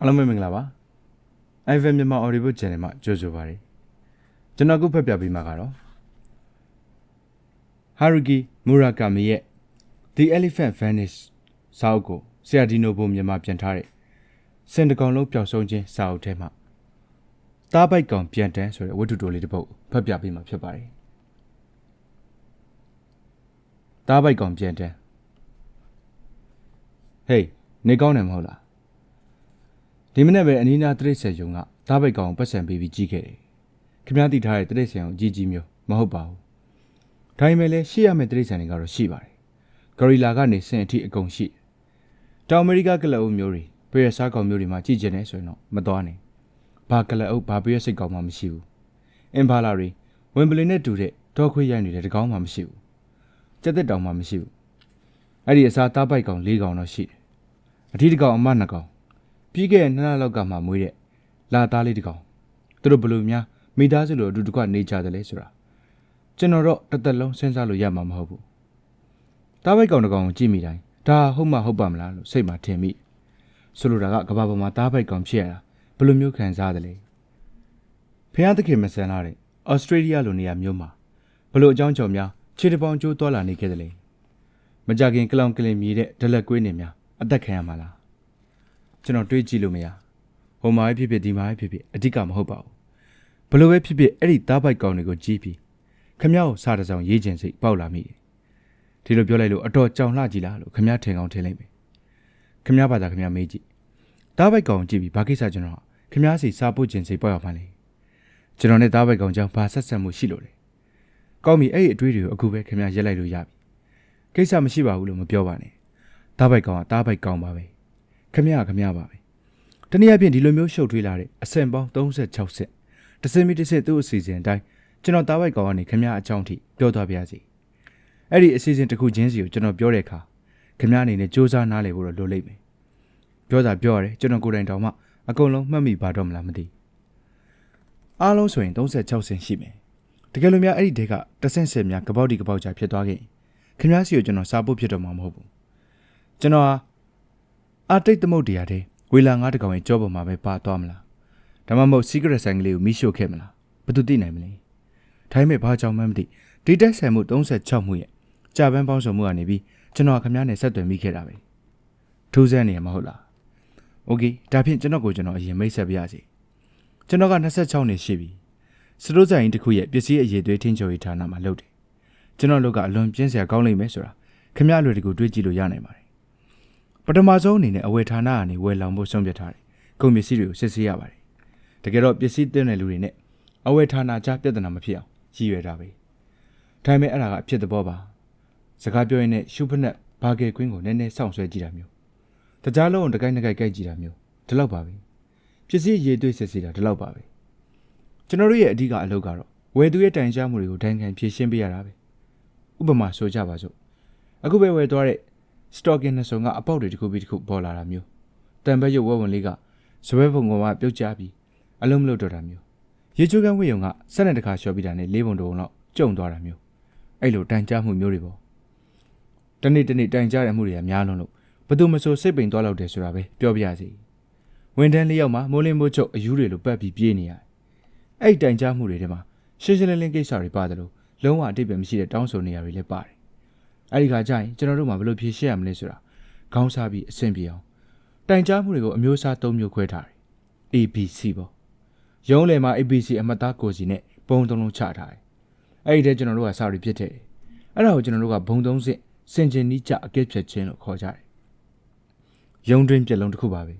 အားလုံးပဲမင်္ဂလာပါ iVan မြန်မာ Audio Channel မှာကြိုဆိုပါရစေကျွန်တော်ခုဖတ်ပြပေးမှာကတော့ Haruki Murakami ရဲ့ The Elephant Vanished စာအုပ်ကိုဆရာဒီနိုဘိုမြန်မာပြန်ထားတဲ့စင်တကောင်လုံးပျောက်ဆုံးခြင်းစာအုပ်ထဲမှာတားပိုက်ကောင်ပြန်တန်းဆိုတဲ့ဝတ္ထုတိုလေးတစ်ပုဒ်ဖတ်ပြပေးမှာဖြစ်ပါတယ်တားပိုက်ကောင်ပြန်တန်းဟေးနေကောင်းတယ်မဟုတ်လား ဒီမနေ့ပဲအနီးနားတရိတ်ဆယ်ယုံကဓာတ်ပိုက်ကောင်ပတ်စံပေးပြီးကြီးခဲ့တယ်။ခင်ဗျားသိထားတဲ့တရိတ်ဆယ်ယုံကြီးကြီးမျိုးမဟုတ်ပါဘူး။ဒါပေမဲ့လည်းရှိရမယ့်တရိတ်ဆယ်တွေကတော့ရှိပါတယ်။ဂရီလာကနေဆင်အထိအကုန်ရှိတယ်။တောင်အမေရိကကလပ်အုပ်မျိုးတွေပြရစားကောင်မျိုးတွေမှာကြည့်ကျင်နေဆိုရင်တော့မသွားနဲ့။ဘာကလပ်အုပ်ဘာပြရစိတ်ကောင်မှမရှိဘူး။အင်ဘာလာတွေဝင်ပလီနဲ့တူတဲ့ဒေါ်ခွေရိုက်နေတဲ့တကောင်မှမရှိဘူး။ကြက်သက်တောင်မှမရှိဘူး။အဲ့ဒီအစားသားပိုက်ကောင်၄ကောင်တော့ရှိတယ်။အထီးတစ်ကောင်အမနှစ်ကောင် ပြီးခဲ့တဲ့နှစ်လလောက်ကမှမွေးတဲ့လာသားလေးတစ်ကောင်သူတို့ဘယ်လိုများမိသားစုလိုအတူတကွနေကြတယ်လဲဆိုတာကျွန်တော်တော့တစ်သက်လုံးစဉ်းစားလို့ရမှာမဟုတ်ဘူးတားပိုက်ကောင်တစ်ကောင်ကိုကြည့်မိတိုင်းဒါဟုတ်မှဟုတ်ပါမလားလို့စိတ်မှာထင်မိဆိုလိုတာကကဘာပေါ်မှာတားပိုက်ကောင်ဖြစ်ရတာဘယ်လိုမျိုးခံစားတယ်လဲဖះသခင်မဆန်လာတဲ့ဩစတြေးလျလိုနေရာမျိုးမှာဘယ်လိုအကြောင်းကြောင့်များခြေတစ်ပေါင်ကျိုးသွားလာနေခဲ့တယ်လဲမကြခင်ကလောင်ကလင်မြည်တဲ့ဒလက်ကွေးနေများအသက်ခံရမှာလား ကျွန်တော်တွေးကြည့်လို့မရဟိုမှာပဲဖြစ်ဖြစ်ဒီမှာပဲဖြစ်ဖြစ်အဓိကမဟုတ်ပါဘူးဘလို့ပဲဖြစ်ဖြစ်အဲ့ဒီသားပိုက်ကောင်တွေကိုကြီးပြီးခမ ्या ကိုစားတဲ့ဆောင်ရေးကျင်စိတ်ပေါက်လာမိတယ်ဒီလိုပြောလိုက်လို့အတော်ကြောင်လှကြည့်လားလို့ခမ ्या ထင်ကောင်းထင်လိုက်မယ်ခမ ्या ဘာသာခမ ्या မေးကြည့်သားပိုက်ကောင်ကိုကြည့်ပြီးဘာကိစ္စကျွန်တော်ခမ ्या စီစားဖို့ကျင်စိတ်ပေါက်ရမှာလေကျွန်တော်နဲ့သားပိုက်ကောင်ကြောင့်ဘာဆက်ဆက်မှုရှိလို့လဲကောင်းပြီအဲ့ဒီအတွေးတွေကိုအခုပဲခမ ्या ရက်လိုက်လို့ရပြီကိစ္စမရှိပါဘူးလို့မပြောပါနဲ့သားပိုက်ကောင်ကသားပိုက်ကောင်ပါပဲ ခမရခမရပါပဲတနည်းအားဖြင့်ဒီလိုမျိုးရှုပ်ထွေးလာတဲ့အဆင့်ပေါင်း36ဆင့်တစ်စင်မီတစ်စင့်သူ့အစီအစဉ်အတိုင်းကျွန်တော်တားပိုက်ကောင်ကနေခမရအကြောင်းထိပြောသွားပါရစေအဲ့ဒီအစီအစဉ်တစ်ခုချင်းစီကိုကျွန်တော်ပြောတဲ့အခါခမရအနေနဲ့စ조사နားလည်ဖို့တော့လိုလိမ့်မယ်ပြောတာပြောရတယ်ကျွန်တော်ကိုယ်တိုင်တောင်မှအကုန်လုံးမှတ်မိပါတော့မလားမသိအားလုံးဆိုရင်36ဆင့်ရှိမယ်တကယ်လို့များအဲ့ဒီတဲကတစ်ဆင့်ဆင့်များကပောက်ဒီကပောက်ကြဖြစ်သွားခဲ့ရင်ခမရစီကိုကျွန်တော်စားဖို့ဖြစ်တော့မှာမဟုတ်ဘူးကျွန်တော်ဟာ အာတိတ်သမုတ်တရားတဲ့ဝေလာငါးတကောင်ရဲ့ကြောပေါ်မှာပဲပါသွားမလားဒါမှမဟုတ် secret ဆိုင်ကလေးကိုမိရှို့ခဲ့မလားဘယ်သူသိနိုင်မလဲထိုင်းမဲ့ဘာကြောင့်မှမသိဒီတက်ဆိုင်မှု36မှုရဲ့ကြာပန်းပေါင်းစုံမှုကနေပြီးကျွန်တော်ခမည်းနဲ့ဆက်သွယ်မိခဲ့တာပဲထူးဆန်းနေရမဟုတ်လားโอเคဒါဖြင့်ကျွန်တော်ကိုကျွန်တော်အရင်မိတ်ဆက်ပြရစီကျွန်တော်က26နှစ်ရှိပြီစတိုးဆိုင်တစ်ခုရဲ့ပစ္စည်းအရေးသွေးထင်းချိုရေးဌာနမှာလုပ်တယ်ကျွန်တော်တို့ကအလွန်ပြင်းစရာကောင်းလိမ့်မယ်ဆိုတာခမည်းလူတွေကိုတွေးကြည့်လို့ရနိုင်ပါတယ် ပထမဆုံးအနေနဲ့အဝယ်ဌာနကနေဝယ်လောင်ဖို့ဆုံးဖြတ်ထားတယ်။ကုန်ပစ္စည်းတွေကိုစစ်ဆေးရပါတယ်။တကယ်တော့ပစ္စည်းတင်တဲ့လူတွေနဲ့အဝယ်ဌာနကြားပြဿနာမဖြစ်အောင်ရည်ရွယ်တာပဲ။ဒါပေမဲ့အဲ့ဒါကအဖြစ်သဘောပါ။စကားပြောရင်လည်းရှုပ်ဖက်နဲ့ဘာဂယ်ကွင်းကိုနည်းနည်းစောင့်ဆွဲကြည့်တာမျိုး။တကြားလုံးကိုတကိုင်းတကိုက်ကိုက်ကြည့်တာမျိုးဒီလောက်ပါပဲ။ပစ္စည်းရေးသွေးစစ်ဆေးတာဒီလောက်ပါပဲ။ကျွန်တော်တို့ရဲ့အဓိကအလုပ်ကတော့ဝယ်သူရဲ့တိုင်ကြားမှုတွေကိုဒိုင်ခံဖြည့်ရှင်းပေးရတာပဲ။ဥပမာဆိုကြပါစို့။အခုပဲဝယ်သွားတဲ့ stocking နဲ့ဆုံကအပေါက်တွေတစ်ခုပြီးတစ်ခုပေါ်လာတာမျိုးတံပတ်ရုပ်ဝဲဝင်လေးကဇပွဲပုံကောင်ကပြုတ်ကျပြီးအလုံးမလို့တော့တာမျိုးရေချိုးကန်းဝေယုံကဆက်နဲ့တခါလျှော်ပြီးတာနဲ့လေးပုံတုံတော့ကျုံသွားတာမျိုးအဲ့လိုတိုင်ကြားမှုမျိုးတွေပေါ့တနေ့တနေ့တိုင်ကြားတဲ့မှုတွေကများလုံးလို့ဘသူမဆိုစိတ်ပိန်သွားလောက်တယ်ဆိုတာပဲပြောပြရစီဝန်တန်းလေးယောက်မှာမိုးလင်းမိုးချုပ်အယူတွေလိုပတ်ပြီးပြေးနေရတယ်အဲ့တိုင်ကြားမှုတွေထဲမှာရှင်းရှင်းလင်းလင်းကိစ္စတွေပါတယ်လို့လုံးဝအတိတ်ပဲမရှိတဲ့တောင်းဆိုနေရတွေလည်းပါတယ် အဲ့ဒီခါကျရင်ကျွန်တော်တို့မှာဘယ်လိုဖြေရှင်းရမလဲဆိုတာခေါင်းစားပြီးအဆင်ပြေအောင်တိုင်ကြားမှုတွေကိုအမျိုးအစား၃မျိုးခွဲထားတယ် ABC ပေါ့ရုံးလယ်မှာ ABC အမှတ်သားကိုစီနဲ့ဘုံသုံးလုံးချထားတယ်အဲ့ဒီတည်းကျွန်တော်တို့ကစာရီဖြစ်တဲ့အဲ့ဒါကိုကျွန်တော်တို့ကဘုံသုံးစစ်စင်ကျင်နီးကြအကဲဖြတ်ခြင်းလို့ခေါ်ကြတယ်ရုံးတွင်းပြက်လုံးတစ်ခုပါပဲ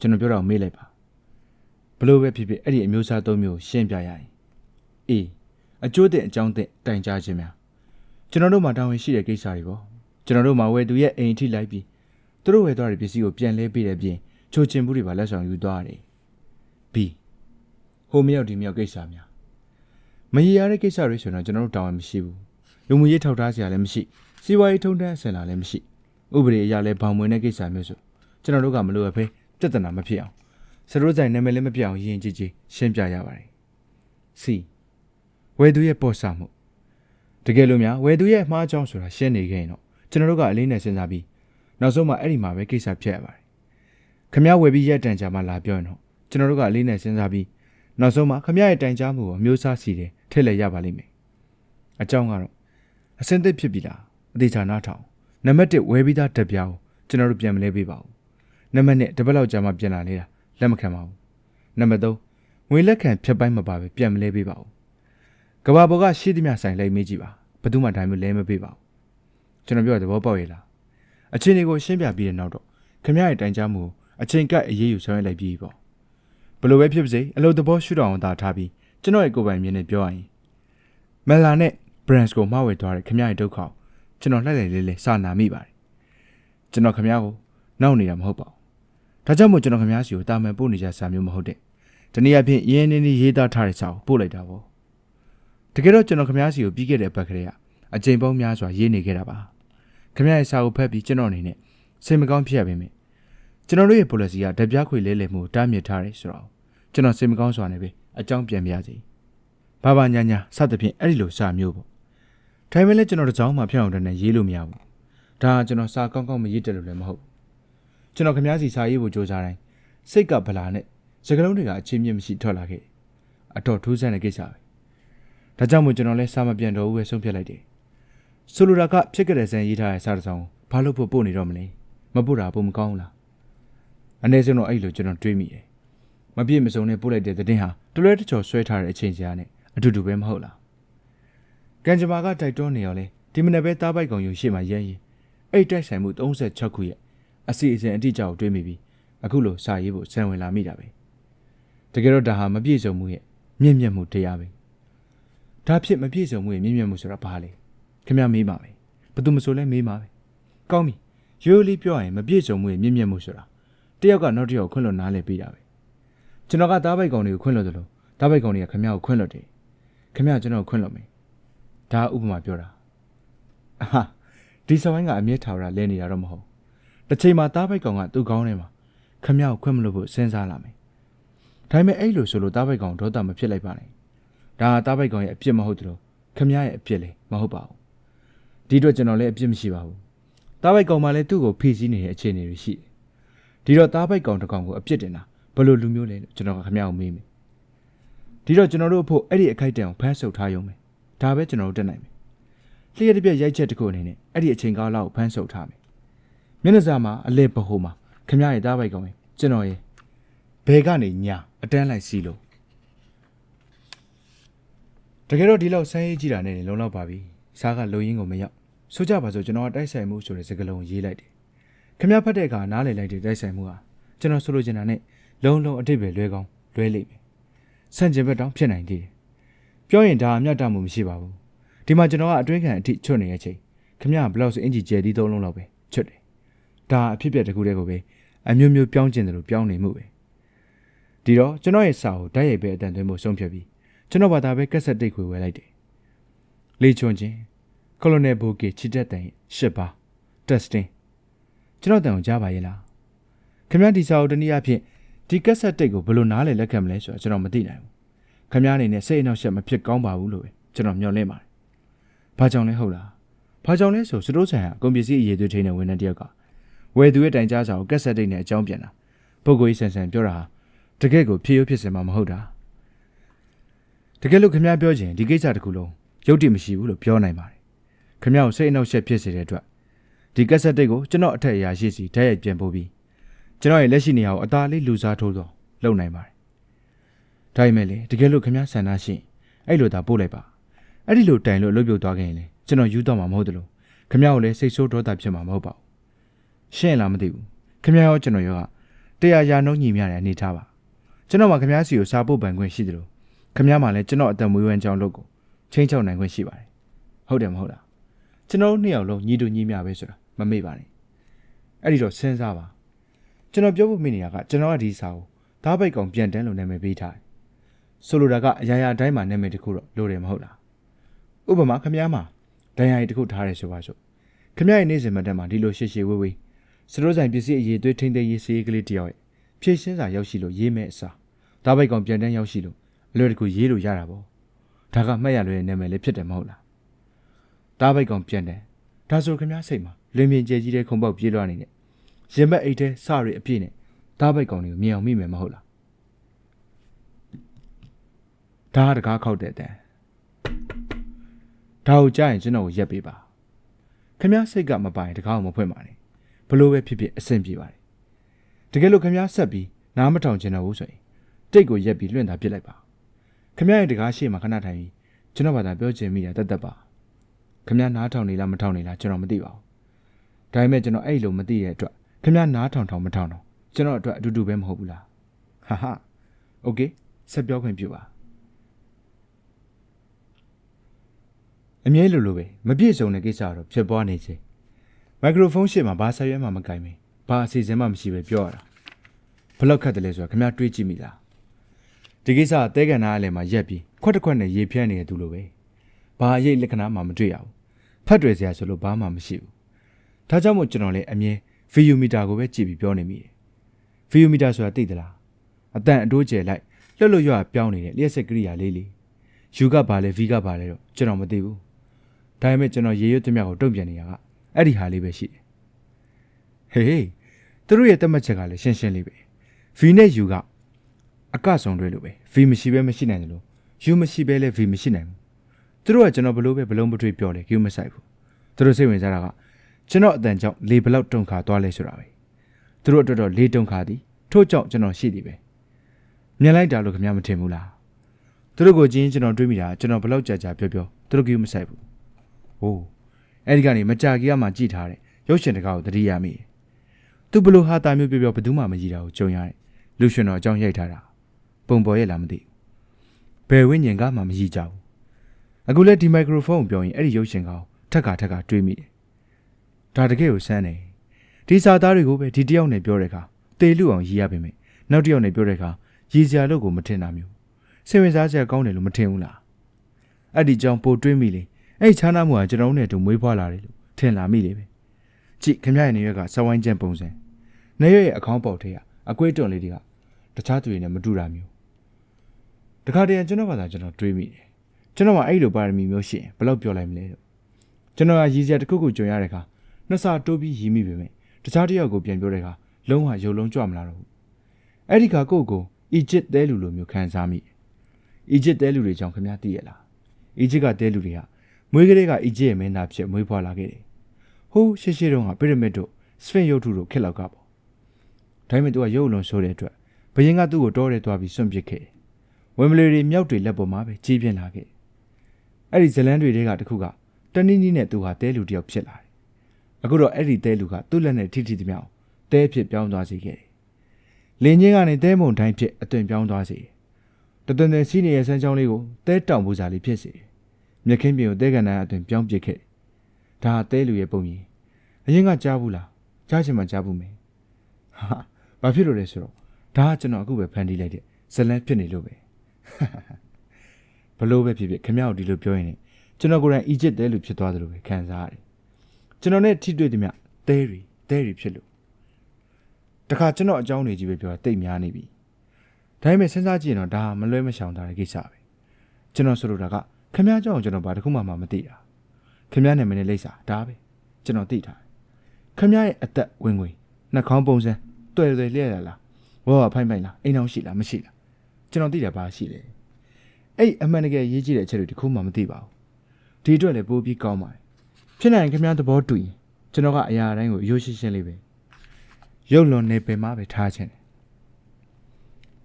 ကျွန်တော်ပြောတော့မေးလိုက်ပါဘလို့ပဲဖြစ်ဖြစ်အဲ့ဒီအမျိုးအစား၃မျိုးရှင်းပြရရင် A အကျိုးတဲ့အကြောင်းတဲ့တိုင်ကြားခြင်းများ ကျွန်တော်တို့မှာတာဝန်ရှိတဲ့ကိစ္စတွေပေါ့ကျွန်တော်တို့မှာဝယ်သူရဲ့အိမ်ထိလိုက်ပြီးသူတို့ဝယ်သွားတဲ့ပစ္စည်းကိုပြန်လဲပေးတဲ့ပြင်ချိုချင်ဘူးတွေပါလက်ဆောင်ယူသွားတယ် B ဟိုမရောက်ဒီမရောက်ကိစ္စများမရရတဲ့ကိစ္စတွေဆိုတော့ကျွန်တော်တို့တာဝန်မရှိဘူးလူမှုရေးထောက်ထားစရာလည်းမရှိစီးပွားရေးထုံးတမ်းအစင်လာလည်းမရှိဥပဒေအရလည်းဘောင်ဝင်တဲ့ကိစ္စမျိုးဆိုကျွန်တော်တို့ကမလိုအပ်ဖဲပြဿနာမဖြစ်အောင်စရိုးဆိုင်နာမည်လည်းမပြအောင်ယဉ်ကြည်ကြည်ရှင်းပြရပါတယ် C ဝယ်သူရဲ့ပေါ်ဆမှု တကယ်လို့များဝယ်သူရဲ့အမှားအကြောင်းဆိုတာရှင်းနေခဲ့ရင်တော့ကျွန်တော်တို့ကအလေးနဲ့စဉ်းစားပြီးနောက်ဆုံးမှအဲ့ဒီမှာပဲကိစ္စဖြစ်ရပါတယ်ခမရဝယ်ပြီးရက်တန်ကြာမှလာပြောရင်တော့ကျွန်တော်တို့ကအလေးနဲ့စဉ်းစားပြီးနောက်ဆုံးမှခမရရဲ့တိုင်ကြားမှုကိုအမျိုးအစားစီတယ်ထည့်လက်ရပါလိမ့်မယ်အကြောင်းကတော့အစင်သစ်ဖြစ်ပြီလားအသေးချာနားထောင်နံပါတ်1ဝယ်ပြီးသားတက်ပြားကိုကျွန်တော်တို့ပြန်မလဲပေးပါဘူးနံပါတ်2တပတ်လောက်ကြာမှပြန်လာလေတာလက်မခံပါဘူးနံပါတ်3ငွေလက်ခံဖြတ်ပိုင်းမပါပဲပြန်မလဲပေးပါဘူး ကဘာပေါ်ကရှိသမျှဆိုင်လိုက်မေးကြည့်ပါဘယ်သူမှဒါမျိုးလဲမပေးပါဘူးကျွန်တော်ပြောတဲ့သဘောပေါက်ရဲ့လားအချင်းတွေကိုရှင်းပြပြီးတဲ့နောက်တော့ခမရရဲ့တိုင်ကြားမှုကိုအချိန်ကပ်အရေးယူဆောင်ရွက်လိုက်ပြီးပေါ့ဘယ်လိုပဲဖြစ်ပါစေအလုပ်သဘောရှုထောင့်အောင်သာထားပြီးကျွန်တော်ရဲ့ကိုယ်ပိုင်မြင်နဲ့ပြောရရင်မလာနဲ့ brands ကိုမှာဝယ်သွားတဲ့ခမရရဲ့ဒုက္ခကိုကျွန်တော်လှိုက်လိုက်လေးလေးစာနာမိပါတယ်ကျွန်တော်ခမရကိုနောက်နေတာမဟုတ်ပါဘူးဒါကြောင့်မို့ကျွန်တော်ခမရစီကိုတာမန်ပို့နေကြစာမျိုးမဟုတ်တဲ့ဒီနေ့အဖြစ်ရင်းနှီးနှီးရေးသားထားတဲ့စာကိုပို့လိုက်တာပေါ့ တကယ်တော့ကျွန်တော်ခမရစီကိုပြီးခဲ့တဲ့ဘက်ကလေးကအချိန်ပေါင်းများစွာရေးနေခဲ့တာပါခမရရဲ့စာကိုဖတ်ပြီးကျွန်တော်အနေနဲ့စိတ်မကောင်းဖြစ်ရပါမယ်ကျွန်တော်တို့ရဲ့ policy ကဓပြခွေလဲလှယ်မှုကိုတားမြစ်ထားတယ်ဆိုတော့ကျွန်တော်စိတ်မကောင်းစွာနဲ့ပဲအကြောင်းပြန်ပြရစီဘာဘာညာညာစသဖြင့်အဲ့ဒီလိုစာမျိုးပေါ့ထိုင်မဲလဲကျွန်တော်တစ်ကြောင်းမှဖြောင်းအောင်တည်းရေးလို့မရဘူးဒါကကျွန်တော်စာကောင်းကောင်းမရေးတက်လို့လည်းမဟုတ်ဘူးကျွန်တော်ခမားစီစာရေးဖို့ကြိုးစားတိုင်းစိတ်ကဗလာနဲ့စကလုံးတွေကအချင်းမြင့်မရှိထွက်လာခဲ့အတော်ထူးဆန်းတဲ့ကိစ္စပဲ ဒါကြောင့်မို့ကျွန်တော်လဲစာမပြန်တော့ဘူးပဲဆုံးဖြတ်လိုက်တယ်ဆိုလိုတာကဖြစ်ကြတဲ့ဇန်ရေးထားတဲ့စာတစ်စောင်ဘာလို့ဖို့ပို့နေတော့မလဲမပို့တာပုံမကောင်းဘူးလားအနည်းဆုံးတော့အဲ့လိုကျွန်တော်တွေးမိတယ်မပြည့်မစုံနဲ့ပို့လိုက်တဲ့တဲ့တင်ဟာတလွဲတချော်ဆွဲထားတဲ့အချိန်ကြာနဲ့အတူတူပဲမဟုတ်လားကံကြမ္မာကတိုက်တွန်းနေရောလဲဒီမနေ့ပဲတားပိုက်ကောင်ယူရှေ့မှာရဲရင်အဲ့တိုက်ဆိုင်မှု36ခုရဲ့အစီအစဉ်အတိအကျကိုတွေးမိပြီးအခုလိုစာရေးဖို့စံဝင်လာမိတာပဲတကယ်တော့ဒါဟာမပြည့်စုံမှုရဲ့မြင့်မြတ်မှုတရားပဲ ဒါဖြစ်မပြည့်စုံမှုရဲ့မြင့်မြတ်မှုဆိုတာဘာလဲခင်ဗျမေးပါမယ်ဘယ်သူမဆိုလဲမေးပါပဲကောင်းပြီရိုးရိုးလေးပြောရရင်မပြည့်စုံမှုရဲ့မြင့်မြတ်မှုဆိုတာတယောက်ကနောက်တစ်ယောက်ခွင့်လွှတ်နားလည်ပေးတာပဲကျွန်တော်ကတားပိုက်ကောင်တွေကိုခွင့်လွှတ်တယ်လို့တားပိုက်ကောင်တွေကခင်ဗျကိုခွင့်လွှတ်တယ်ခင်ဗျကျွန်တော်ခွင့်လွှတ်မယ်ဒါဥပမာပြောတာအဟာဒီစဝိုင်းကအမြဲထာဝရလဲနေတာတော့မဟုတ်တစ်ချိန်မှာတားပိုက်ကောင်ကသူ့ကောင်းထဲမှာခင်ဗျကိုခွင့်မလို့ဖို့စဉ်းစားလာမယ်ဒါပေမဲ့အဲ့လိုဆိုလို့တားပိုက်ကောင်ဒေါသမဖြစ်လိုက်ပါနဲ့ ဒါကတားပိုက်ကောင်ရဲ့အပြစ်မဟုတ်တယ်လို့ခင်ဗျရဲ့အပြစ်လေမဟုတ်ပါဘူးဒီအတွက်ကျွန်တော်လည်းအပြစ်မရှိပါဘူးတားပိုက်ကောင်မှလည်းသူ့ကိုဖိစီးနေတဲ့အခြေအနေတွေရှိတယ်ဒီတော့တားပိုက်ကောင်တစ်ကောင်ကိုအပြစ်တင်တာဘယ်လိုလူမျိုးလဲလို့ကျွန်တော်ကခင်ဗျကိုမေးမယ်ဒီတော့ကျွန်တော်တို့အဖို့အဲ့ဒီအခိုက်တန်ကိုဖမ်းဆုပ်ထားရုံပဲဒါပဲကျွန်တော်တို့တက်နိုင်မယ်လျှက်တစ်ပြက်ရိုက်ချက်တစ်ခုအနေနဲ့အဲ့ဒီအချိန်ကာလကိုဖမ်းဆုပ်ထားမယ်မျက်နှာစာမှာအလဲပဟိုမှာခင်ဗျရဲ့တားပိုက်ကောင်ပဲကျွန်တော်ရဲ့ဘဲကနေညာအတန်းလိုက်စီလို့ တကယ်တော့ဒီလောက်ဆန်းရေးကြည့်တာနဲ့လုံလောက်ပါပြီစားကလုံရင်းကိုမရောက်ဆိုကြပါစို့ကျွန်တော်ကတိုက်ဆိုင်မှုဆိုတဲ့စကားလုံးရေးလိုက်တယ်ခင်ဗျဖတ်တဲ့အခါနားလည်လိုက်တဲ့တိုက်ဆိုင်မှုဟာကျွန်တော်ဆိုလိုချင်တာနဲ့လုံးလုံးအတိတ်ပဲလွဲကောင်းလွဲလိမ့်မယ်ဆန့်ကျင်ဘက်တောင်ဖြစ်နိုင်သေးတယ်ပြောရင်ဒါအမျှတမှုမရှိပါဘူးဒီမှာကျွန်တော်ကအတွင်းခံအထိချွတ်နေတဲ့အချိန်ခင်ဗျဘလောက်ဆိုအင်ဂျီကျယ်ဒီသုံးလုံးလောက်ပဲချွတ်တယ်ဒါအဖြစ်ပြက်တစ်ခုတည်းကိုပဲအမျိုးမျိုးပြောင်းကျင်တယ်လို့ပြောင်းနေမှုပဲဒီတော့ကျွန်တော်ရဲ့စာကိုတိုက်ရိုက်ပဲအတန်သွင်းဖို့ဆုံးဖြတ်ပြီး ကျွန်တော်ဘာသာပဲကက်ဆက်တိတ်ခွေဝယ်လိုက်တယ်လေချွန်ချင်းကိုလိုနယ်ဘိုကေချစ်တဲ့တိုင်ရှစ်ပါတက်စတင်ကျွန်တော်တန်ကိုကြားပါရဲ့လားခင်ဗျားဒီစာကိုတနည်းအားဖြင့်ဒီကက်ဆက်တိတ်ကိုဘယ်လိုနားလဲလက်ခံမလဲဆိုတော့ကျွန်တော်မသိနိုင်ဘူးခင်ဗျားအနေနဲ့စိတ်အနှောက်အယှက်မဖြစ်ကောင်းပါဘူးလို့ပဲကျွန်တော်မျှော်လင့်ပါတယ်ဘာကြောင့်လဲဟုတ်လားဘာကြောင့်လဲဆိုစတိုးဆိုင်ဟာအကုန်ပစ္စည်းအရေးသွေးထိန်းတဲ့ဝန်ထမ်းတစ်ယောက်ကဝယ်သူရဲ့တိုင်ကြားစာကိုကက်ဆက်တိတ်နဲ့အကြောင်းပြန်တာပုဂ္ဂိုလ်ကြီးဆန်ဆန်ပြောတာဟာတကယ့်ကိုဖြည့်ရဖြစ်စင်မှာမဟုတ်တာ တကယ်လို့ခင်ဗျားပြောချင်ဒီကိစ္စတခုလုံးရုပ်တည်မရှိဘူးလို့ပြောနိုင်ပါတယ်ခင်ဗျားကိုစိတ်အနှောက်အယှက်ဖြစ်စေတဲ့အတွက်ဒီကက်ဆက်တိတ်ကိုကျွန်တော်အထက်အရာရှိစီဓာတ်ရိုက်ပြန်ပို့ပြီးကျွန်တော်ရဲ့လက်ရှိနေရာကိုအသာလေးလူစားထိုးတော့လုပ်နိုင်ပါတယ်ဒါပေမဲ့လေတကယ်လို့ခင်ဗျားဆန္ဒရှိအဲ့လိုသာပို့လိုက်ပါအဲ့ဒီလိုတိုင်လို့လှုပ်ပြုတ်သွားခဲ့ရင်လေကျွန်တော်ယူတော့မှာမဟုတ်တယ်လို့ခင်ဗျားကိုလည်းစိတ်ဆိုးဒေါသဖြစ်မှာမဟုတ်ပါဘူးရှင်းလားမသိဘူးခင်ဗျားရောကျွန်တော်ရောကတရားရာနှုံးညီမျှတဲ့အနေထားပါကျွန်တော်မှခင်ဗျားစီကိုစာပို့ပန်ခွင့်ရှိတယ်လို့ ခင်ဗျားမှလည်းကျွန်တော်အသက်မွေးဝမ်းကြောင်းလုပ်ကိုချင်းချောက်နိုင်ခွင့်ရှိပါတယ်ဟုတ်တယ်မဟုတ်လားကျွန်တော်တို့နှစ်ယောက်လုံးညီတူညီမျှပဲဆိုတာမမေ့ပါနဲ့အဲ့ဒီတော့စဉ်းစားပါကျွန်တော်ပြောဖို့မိနေတာကကျွန်တော်ကဒီစာကိုသားပိတ်ကောင်ပြန်တန်းလို့နာမည်ပေးထားတယ်ဆိုလိုတာကအရာရာတိုင်းမှာနာမည်တစ်ခုတော့လိုတယ်မဟုတ်လားဥပမာခမည်းမှာဒဏ်ရာရီတစ်ခုထားတယ်ဆိုပါစို့ခမည်းရဲ့နေ့စဉ်မတက်မှာဒီလိုရှေ့ရှေ့ဝေးဝေးစတိုးဆိုင်ပစ္စည်းအရေးသွေးထိမ့်သိမ်းရေးစီးကလေးတယောက်ရဲ့ဖြည့်ရှင်းစာရောက်ရှိလို့ရေးမဲ့အစားသားပိတ်ကောင်ပြန်တန်းရောက်ရှိလို့အ လွယ်တကူရေးလို့ရတာပေါ့ဒါကမှတ်ရလွယ်တဲ့နာမည်လေးဖြစ်တယ်မဟုတ်လားသားပိတ်ကောင်ပြန်တယ်ဒါဆိုခမည်းစိတ်မှာလွင်မြင်ကျဲကြီးတဲ့ခုံပေါက်ပြေးလွှားနေတဲ့ရင်ဘက်အိတ်ထဲစရီအပြည့်နဲ့သားပိုက်ကောင်တွေကိုမြင်အောင်မိမယ်မဟုတ်လားဒါကတကားခောက်တဲ့အတန်ဒါကိုကြားရင်ကျွန်တော်ကိုရက်ပေးပါခင်ဗျားစိတ်ကမပိုင်တကားကိုမဖွင့်ပါနဲ့ဘလို့ပဲဖြစ်ဖြစ်အဆင်ပြေပါတယ်တကယ်လို့ခင်ဗျားဆက်ပြီးနားမထောင်ချင်တော့ဘူးဆိုရင်တိတ်ကိုရက်ပြီးလွှင့်တာပြစ်လိုက်ပါ ခင်ဗျားရဲ့တကားရှေ့မှာခဏထိုင်ပြီးကျွန်တော်ဘာသာပြောချင်မိတာတတ်တတ်ပါခင်ဗျားနားထောင်နေလားမထောင်နေလားကျွန်တော်မသိပါဘူးဒါပေမဲ့ကျွန်တော်အဲ့လိုမသိတဲ့အတွက်ခင်ဗျားနားထောင်ထောင်မထောင်တော့ကျွန်တော်အတွက်အတူတူပဲမဟုတ်ဘူးလားဟာဟာโอเคဆက်ပြောခွင့်ပြုပါအမြဲလိုလိုပဲမပြည့်စုံတဲ့ကိစ္စတော့ဖြစ်ပွားနေစေမိုက်ခရိုဖုန်းရှေ့မှာဘာဆက်ရွဲမှမကင်မင်းဘာအစီအစဉ်မှမရှိပဲပြောရတာဘလောက်ခတ်တယ်လဲဆိုတာခင်ဗျားတွေးကြည့်မိလား ဒီကိစ္စကတဲကန်နာအလယ်မှာရက်ပြီးခွက်တစ်ခွက်နဲ့ရေဖြန်းနေတဲ့သူလိုပဲဘာအရေးလက္ခဏာမှမတွေ့ရဘူးဖတ်တွေ့စရာဆိုလို့ဘာမှမရှိဘူးဒါကြောင့်မို့ကျွန်တော်လည်းအမြဲဗီယိုမီတာကိုပဲကြည့်ပြီးပြောနေမိတယ်ဗီယိုမီတာဆိုတာသိသလားအတန်အတိုးကျယ်လိုက်လှုပ်လှုပ်ရွပြောင်းနေတဲ့လျှက်စက်ကရိယာလေးလေးယူကဘာလဲဗီကဘာလဲတော့ကျွန်တော်မသိဘူးဒါပေမဲ့ကျွန်တော်ရေရွတ်သမျှကိုတုံ့ပြန်နေရကအဲ့ဒီဟာလေးပဲရှိတယ်ဟေးဟေးသူတို့ရဲ့တတ်မှတ်ချက်ကလည်းရှင်းရှင်းလေးပဲဗီနဲ့ယူက အကဆုံတွဲလို့ပဲဗီမရှိဘဲမရှိနိုင်တယ်လို့ယူမရှိဘဲလည်းဗီမရှိနိုင်ဘူးသူတို့ကကျွန်တော်ဘလို့ပဲဘလုံးမတွေ့ပြောလဲယူမဆိုင်ဘူးသူတို့စိတ်ဝင်စားတာကကျွန်တော်အတန်ကြောင့်လေဘလောက်တုံခါသွားလဲဆိုတာပဲသူတို့အတွက်တော့လေတုံခါသည်ထို့ကြောင့်ကျွန်တော်ရှိသည်ပဲမြင်လိုက်တာလို့ခင်ဗျားမထင်ဘူးလားသူတို့ကိုချင်းကျွန်တော်တွေးမိတာကျွန်တော်ဘလောက်ကြာကြာပြောပြောသူတို့ကယူမဆိုင်ဘူးဟိုးအဲ့ဒီကနေမကြာကြီးကမှကြည်ထားတဲ့ရုပ်ရှင်တကားကိုတတိယမိတယ်သူဘလို့ဟာတာမျိုးပြောပြောဘယ်သူမှမကြည့်တာကိုကြုံရတယ်လူရှင်တော်အကြောင်းရိုက်ထားတာ ပုံပေါ်ရဲ့လားမသိဘူးဘယ်ဝိညာဉ်ကမှမကြည့်ကြဘူးအခုလဲဒီမိုက်ခရိုဖုန်းကိုပြောရင်အဲ့ဒီရုပ်ရှင်ကောင်ထက်ကထက်ကတွေးမိတယ်ဒါတကယ်ကိုစမ်းတယ်ဒီစာသားတွေကိုပဲဒီတယောက်နဲ့ပြောတဲ့အခါတေလူအောင်ရည်ရပါမယ်နောက်တစ်ယောက်နဲ့ပြောတဲ့အခါရည်စရာလို့ကိုမထင်တာမျိုးစိတ်ဝင်စားစရာကောင်းတယ်လို့မထင်ဘူးလားအဲ့ဒီကြောင့်ပိုတွေးမိလေအဲ့ချားနာမှုကကျွန်တော်တို့နဲ့တူမွေးဖွားလာတယ်လို့ထင်လာမိလေပဲကြည့်ခင်ဗျားရဲ့နေရွက်ကစဝိုင်းကျန်ပုံစံနေရွက်ရဲ့အကောင့်ပေါက်ထဲကအကွေးတွန်လေးတွေကတခြားသူတွေနဲ့မတူတာမျိုး တခါတည်းကျွန်တော်ဘာသာကျွန်တော်တွေးမိတယ်ကျွန်တော်ကအဲ့လိုပါရမီမျိုးရှိရင်ဘယ်လောက်ပြောလိုက်မလဲလို့ကျွန်တော်ကရည်စရာတစ်ခုခုကြုံရတဲ့အခါနှစ်ဆတိုးပြီးရည်မိပေမဲ့တခြားတစ်ယောက်ကိုပြန်ပြောတဲ့အခါလုံးဝရုံလုံးကြွမလာတော့ဘူးအဲ့ဒီခါကိုယ့်ကိုအီဂျစ်သဲလူလိုမျိုးခံစားမိအီဂျစ်သဲလူတွေကြောင့်ခင်ဗျားသိရလားအီဂျစ်ကသဲလူတွေကမွေးကလေးကအီဂျစ်ရဲ့မင်းသားဖြစ်မွေးဖွားလာခဲ့တယ်ဟိုးရှေ့ရှေ့တုန်းကပီရမစ်တို့စဖင်ရုပ်ထုတို့ခက်လောက်ကပေါ့ဒါပေမဲ့သူကရုပ်လုံးဆိုးတဲ့အတွက်ဘယင်းကသူ့ကိုတောထဲသွားပြီးစွန့်ပစ်ခဲ့တယ် ဝမ်ဘလီတွေမြောက်တွေလက်ပေါ်မှာပဲကြီးပြင်းလာခဲ့အဲ့ဒီဇလန်းတွေတဲကတခုကတနည်းနည်းနဲ့သူဟာတဲလူတယောက်ဖြစ်လာတယ်အခုတော့အဲ့ဒီတဲလူကသူ့လက်နဲ့ထိထိသမျှအောင်တဲဖြစ်ပြောင်းသွားစေခဲ့တယ်လင်းချင်းကနေတဲမုံတိုင်းဖြစ်အသွင်ပြောင်းသွားစေတယ်တသွင်သွင်စီးနေတဲ့ဆန်းချောင်းလေးကိုတဲတောင်ပူစာလေးဖြစ်စေတယ်မြက်ခင်းပြင်ကိုတဲကန်တိုင်းအသွင်ပြောင်းပစ်ခဲ့ဒါဟာတဲလူရဲ့ပုံရင်အရင်ကကြားဘူးလားကြားချင်မှကြားဘူးမယ်ဟာဘာဖြစ်လို့လဲဆိုတော့ဒါကကျွန်တော်အခုပဲဖန်တီးလိုက်တဲ့ဇလန်းဖြစ်နေလို့ပဲ ဘလို့ပဲဖြစ်ဖြစ်ခမရဒီလိုပြောရင်ကျွန်တော်ကိုယ်တိုင်အီဂျစ်တဲလူဖြစ်သွားတယ်လို့ပဲခံစားရတယ်ကျွန်တော်နဲ့ထိတွေ့သည်မြတဲရီတဲရီဖြစ်လို့တခါကျွန်တော်အကြောင်းတွေကြီးပဲပြောတာတိတ်များနေပြီဒါပေမဲ့စဉ်းစားကြည့်ရင်တော့ဒါမလွဲမရှောင်တာတဲ့ကိစ္စပဲကျွန်တော်ဆိုလိုတာကခမည်းကြောင့်ကျွန်တော်ဘာတစ်ခုမှမသိတာခမည်းနာမည်နဲ့လိပ်စာဒါပဲကျွန်တော်သိထားတယ်ခမည်းရဲ့အသက်ဝင်ငွေနှာခေါင်းပုံစံတွေ့တွေ့လျက်ရလားဝါဖိုင်ဖိုင်လားအိမ်အောင်ရှိလားမရှိလား ကျွန်တော်သိတာဘာရှိလဲအဲ့အမှန်တကယ်ရေးကြည့်တဲ့အချက်တွေတခုမှမသိပါဘူးဒီအတွက်လည်းပိုးပြီးကောင်းပါတယ်ဖြစ်နိုင်ခမည်းသဘောတူရင်ကျွန်တော်ကအရာတိုင်းကိုရိုးရှင်းရှင်းလေးပဲရုပ်လွန်နေပင်မှပဲထားခြင်း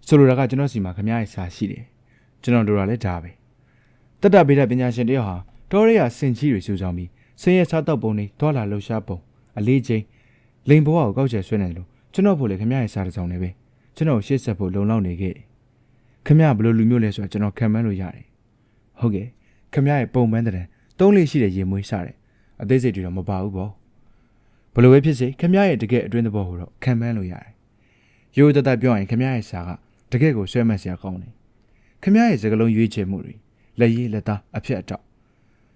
ဆိုလိုတာကကျွန်တော်စီမှာခမည်းရဲ့စာရှိတယ်ကျွန်တော်တို့ကလည်းဒါပဲတတဗေဒပညာရှင်တယောက်ဟာတောရဲရစင်ကြီးတွေစူးစောင်းပြီးဆင်းရဲစားတောက်ပုံတွေဒေါ်လာလှူရှားပုံအလေးချင်းလိန်ဘဝကိုကောက်ချက်ဆွဲနေတယ်လို့ကျွန်တော်ဖို့လေခမရရဲ့စားတစ်စောင်းနေပဲကျွန်တော်ရှေ့ဆက်ဖို့လုံလောက်နေခဲ့ ခမရဘလို့လူမျိုးလဲဆိုတော့ကျွန်တော်ခံမှန်းလို့ရတယ်ဟုတ်ကဲ့ခမရရဲ့ပုံမှန်တဲ့တုံးလေးရှိတဲ့ရေမွေးစားတယ်အသေးစိတ်တွေတော့မပါဘူးပေါ့ဘလို့ပဲဖြစ်စေခမရရဲ့တကယ်အတွင်းသဘောကိုတော့ခံမှန်းလို့ရတယ်ရိုးတသက်ပြောရင်ခမရရဲ့စားကတကယ်ကိုဆွဲမှတ်စရာကောင်းတယ်ခမရရဲ့စကလုံးရွေးချယ်မှုတွေလက်ရည်လက်သားအဖြစ်အတောက်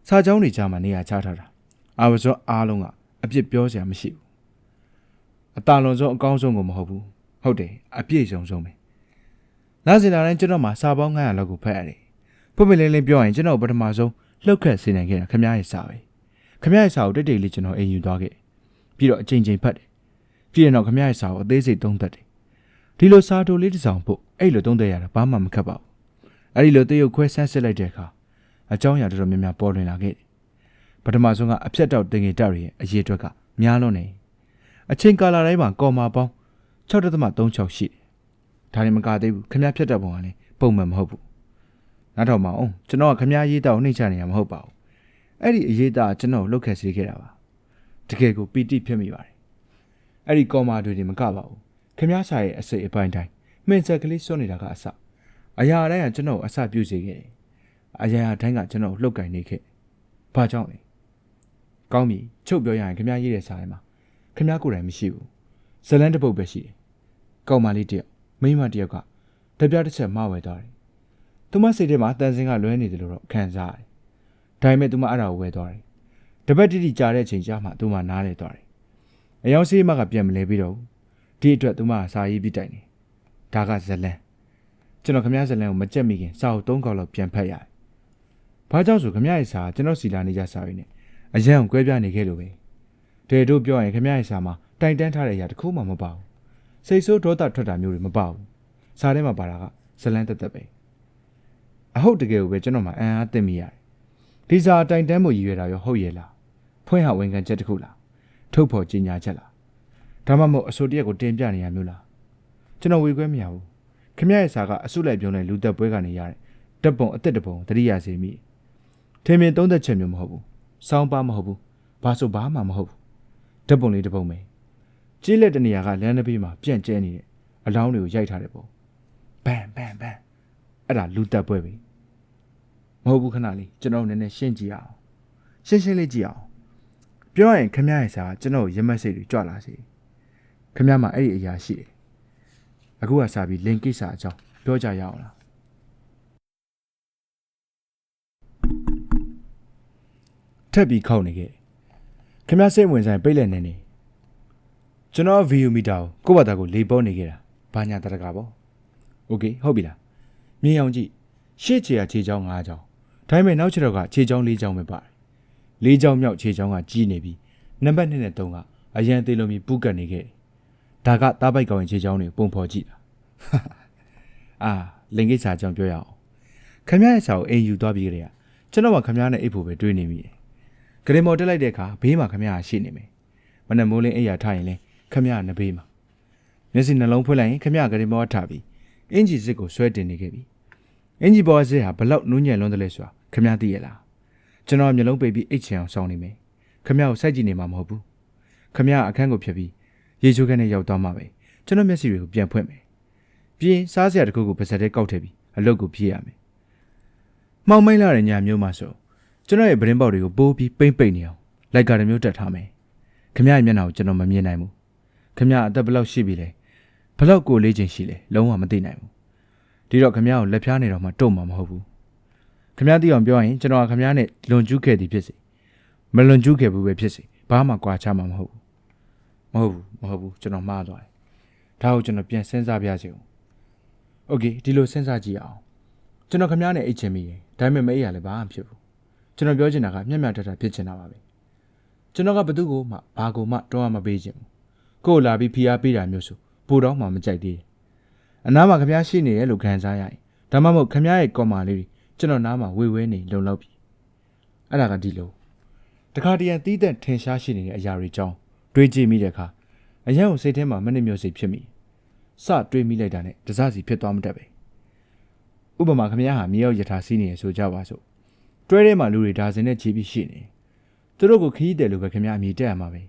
စာကြောင်းတွေကြားမှာနေရာချထားတာအာဝဇောအားလုံးကအပြစ်ပြောစရာမရှိဘူးအတာလွန်ဆုံးအကောင်းဆုံးကိုမဟုတ်ဘူးဟုတ်တယ်အပြည့်စုံဆုံးပဲ လာစင်လာတိုင်းကျွန်တော်မှာစာပေါင်း900လောက်ကိုဖတ်ရတယ်ဖွင့်ပြလင်းလင်းပြောရင်ကျွန်တော်ပထမဆုံးလှုပ်ခတ်စေနိုင်ခဲ့တာခမရရဲ့စာပဲခမရရဲ့စာကိုတိတ်တိတ်လေးကျွန်တော်အိမ်ယူသွားခဲ့ပြီးတော့အချိန်ချင်းဖတ်တယ်ပြီးရင်တော့ခမရရဲ့စာကိုအသေးစိတ်သုံးသပ်တယ်ဒီလိုစာတိုလေးတစ်စောင်ဖို့အဲ့လိုသုံးသက်ရတာဘာမှမခက်ပါဘူးအဲ့ဒီလိုတရုတ်ခွဲဆန်းစစ်လိုက်တဲ့အခါအကြောင်းအရာတော်တော်များများပေါ်လွင်လာခဲ့တယ်ပထမဆုံးကအဖြတ်တောက်တင်ငင်တပ်ရဲ့အရေးအတွက်ကများလွန်းနေအချိန်ကာလတိုင်းမှာကော်မာပေါင်း6.36ရှိတယ် ဒါနဲ့မကသေးဘူးခမည်းဖြတ်တတ်ပုံကလည်းပုံမှန်မဟုတ်ဘူးနောက်တော့မအောင်ကျွန်တော်ကခမည်းရေးတောက်နှိမ့်ချနေရမဟုတ်ပါဘူးအဲ့ဒီအရေးသားကျွန်တော်လှုပ်ခက်စေခဲ့တာပါတကယ်ကိုပီတိဖြစ်မိပါတယ်အဲ့ဒီကော်မာတွေတွေမကပါဘူးခမည်းစာရဲ့အစိတ်အပိုင်းတိုင်းမှင်ဆက်ကလေးစွန့်နေတာကအစအရာတိုင်းကကျွန်တော်အစပြုစေခဲ့တယ်အရာရာတိုင်းကကျွန်တော်လှုပ်ကင်နေခဲ့ဘာကြောင့်လဲကောင်းပြီချုပ်ပြောရရင်ခမည်းရေးတဲ့စာထဲမှာခမည်းကိုယ်တိုင်မရှိဘူးဇလန်းတစ်ပုတ်ပဲရှိတယ်ကောက်မလေးတယောက် မိန်းမတယောက်ကတပြားတစ်ချက်မှားဝဲသွားတယ်။သူမစိတ်ထဲမှာတန်စင်ကလွဲနေတယ်လို့တော့ခံစားရတယ်။ဒါပေမဲ့သူမအဲ့ဒါကိုဝဲသွားတယ်။တပတ်တိတိကြာတဲ့အချိန်ကြာမှသူမနားလဲသွားတယ်။အယောင်စီးမကပြန်မလဲပြီးတော့ဒီအတွက်သူမကစာရေးပြတိုင်တယ်။ဒါကဇလန်းကျွန်တော်ခမည်းဇလန်းကိုမကြက်မိခင်စာအုပ်၃ခေါက်လောက်ပြန်ဖတ်ရတယ်။ဘာကြောင့်ဆိုခမည်းရဲ့စာကကျွန်တော်စီလာနေကြစာရင်းနဲ့အရန်ကိုကွဲပြားနေခဲ့လို့ပဲ။တဲ့တို့ပြောရင်ခမည်းရဲ့စာမှာတိုင်တန်းထားတဲ့အရာတစ်ခုမှမပါဘူး။ စိတ်ဆိုးဒေါသထွက်တာမျိုးတွေမပါဘူး။စာထဲမှာပါတာကဇလန်းတက်တက်ပဲ။အဟုတ်တကယ်ကိုပဲကျွန်တော်မှအံ့အားသင့်မိရတယ်။ဒီစာတိုင်တန်းမှုရည်ရွယ်တာရောဟုတ်ရဲ့လား။ဖွင့်ဟဝန်ခံချက်တစ်ခုလား။ထုတ်ဖော်ကြေညာချက်လား။ဒါမှမဟုတ်အစိုးတရက်ကိုတင်ပြနေရမျိုးလား။ကျွန်တော်ဝေခွဲမရဘူး။ခမရရဲ့စာကအစုလိုက်ပြုံးတဲ့လူသက်ပွဲကနေရတဲ့တပ်ပုံအစ်စ်တပုံတတိယစီမိ။ထင်မြင်သုံးသက်ချက်မျိုးမဟုတ်ဘူး။စောင်းပါမဟုတ်ဘူး။ဘာဆိုဘာမှမဟုတ်ဘူး။တပ်ပုံလေးတစ်ပုံပဲ။ ကြီးလက်တနေရာကလမ်းတစ်ပြေးမှာပြန့်ကျဲနေတယ်။အလောင်းတွေကိုရိုက်ထားတဲ့ပုံ။ဘန်ဘန်ဘန်အဲ့ဒါလူသက်ပွဲပဲ။မဟုတ်ဘူးခဏလေးကျွန်တော်နည်းနည်းရှင်းကြည့်အောင်။ရှင်းရှင်းလေးကြည့်အောင်။ပြောရရင်ခမရရဲ့စာကကျွန်တော်ရမက်စိတ်တွေကြွလာစေ။ခမရမှာအဲ့ဒီအရာရှိတယ်။အခုကစာပြီးလင်ကိစ္စအကြောင်းပြောကြရအောင်လား။ထက်ပြီးခောက်နေခဲ့။ခမရစိတ်ဝင်ဆိုင်ပိတ်လက်နေနေ။ ကျွန်တော်ဗီဒီယိုမီတာကိုကိုယ့်ဘာသာကိုလေပေါ်နေခဲ့တာ။ဘာညာတရကပေါ့။ Okay ဟုတ်ပြီလား။မြင်အောင်ကြည့်။ရှေ့ခြေကခြေချောင်း၅ချောင်း။ဒါပေမဲ့နောက်ခြေတော့ကခြေချောင်း၄ချောင်းပဲပါတယ်။၄ချောင်းမြောက်ခြေချောင်းကကြီးနေပြီးနံပါတ်2နဲ့3ကအရန်သေးလုံးပြီးပူးကတ်နေခဲ့တယ်။ဒါကတားပိုက်ကောင်ရင်ခြေချောင်းတွေပုံဖော်ကြည့်တာ။အာလင်ကိစ္စအကြောင်းပြောရအောင်။ခမရရဲ့စာကိုအိမ်ယူသွားပြီးကြတဲ့ကကျွန်တော်ကခမရနဲ့အိပ်ဖို့ပဲတွေးနေမိတယ်။ဂရင်မော်တက်လိုက်တဲ့အခါဘေးမှာခမရကရှိနေမယ်။မနက်မိုးလင်းအိပ်ရထားရင်လဲ ခမရကနဘေးမှာမျက်စိနှလုံးဖွင့်လိုက်ရင်ခမရဂရင်မော်ကထားပြီးအင်ဂျီစစ်ကိုဆွဲတင်နေခဲ့ပြီ။အင်ဂျီဘောစစ်ဟာဘလောက်နူးညံ့လွန်းတယ်လဲဆိုတာခမရသိရလား။ကျွန်တော်မျိုးလုံးပိတ်ပြီးအိတ်ချင်အောင်စောင်းနေမယ်။ခမရကိုစိုက်ကြည့်နေမှာမဟုတ်ဘူး။ခမရအခန်းကိုဖြတ်ပြီးရေချိုးခန်းနဲ့ရောက်သွားမှာပဲ။ကျွန်တော်မျက်စိတွေကိုပြန်ဖွင့်မယ်။ပြီးရင်စားစရာတစ်ခုကိုပါစက်ထဲကောက်ထည့်ပြီးအလုပ်ကိုပြေးရမယ်။မှောင်မိတ်လာတဲ့ညမျိုးမှဆိုကျွန်တော်ရဲ့ဗရင်ပေါက်တွေကိုပိုးပြီးပိမ့်ပိတ်နေအောင်လိုက်ကားတစ်မျိုးတက်ထားမယ်။ခမရရဲ့မျက်နှာကိုကျွန်တော်မမြင်နိုင်ဘူး။ ခမရအသက်ဘယ်လောက်ရှိပြီလဲ။ဘယ်လောက်ကိုလေးချိန်ရှိလဲလုံးဝမသိနိုင်ဘူး။ဒီတော့ခမရကိုလက်ဖျားနေတော့မှတုံမှာမဟုတ်ဘူး။ခမရသိအောင်ပြောရင်ကျွန်တော်ကခမရနဲ့လွန်ကျူးခဲ့သည်ဖြစ်စေမလွန်ကျူးခဲ့ဘူးပဲဖြစ်စေဘာမှကွာခြားမှာမဟုတ်ဘူး။မဟုတ်ဘူးမဟုတ်ဘူးကျွန်တော်မှားသွားတယ်။ဒါကိုကျွန်တော်ပြန်စဉ်းစားပြစီအောင်။ Okay ဒီလိုစဉ်းစားကြည့်အောင်။ကျွန်တော်ခမရနဲ့အိတ်ချင်မိတယ်။ဒါပေမဲ့မအိတ်ရလည်းဘာမှဖြစ်ဘူး။ကျွန်တော်ပြောချင်တာကမျက်မျက်တတဖြစ်ချင်တာပါပဲ။ကျွန်တော်ကဘသူ့ကိုမှဘာကိုမှတောင်းရမပေးချင်ဘူး။ ကိုယ်လာပြီးဖိအားပေးတာမျိုးဆိုပိုတော့မှမကြိုက်သေးဘူး။အနားမှာခမရရှိနေတယ်လို့ခံစားရရင်ဒါမှမဟုတ်ခမရရဲ့ကော်မာလေးတွေကျွန်တော်နားမှာဝေဝဲနေလုံလောက်ပြီ။အဲ့ဒါကဒီလိုတခါတရံတီးတဲ့ထင်ရှားရှိနေတဲ့အရာတွေကြောင်းတွေးကြည့်မိတဲ့အခါအရန်ကိုစိတ်ထဲမှာမနစ်မျိုးစိတ်ဖြစ်မိ။စတွေးမိလိုက်တာနဲ့တစားစီဖြစ်သွားမှတတ်ပဲ။ဥပမာခမရဟာမြေရောက်ယထာစီးနေရဆိုကြပါစို့။တွဲထဲမှာလူတွေဒါစင်နဲ့ခြေပြီးရှိနေ။သူတို့ကိုခီးတယ်လို့ပဲခမရအမိတက်ရမှာပဲ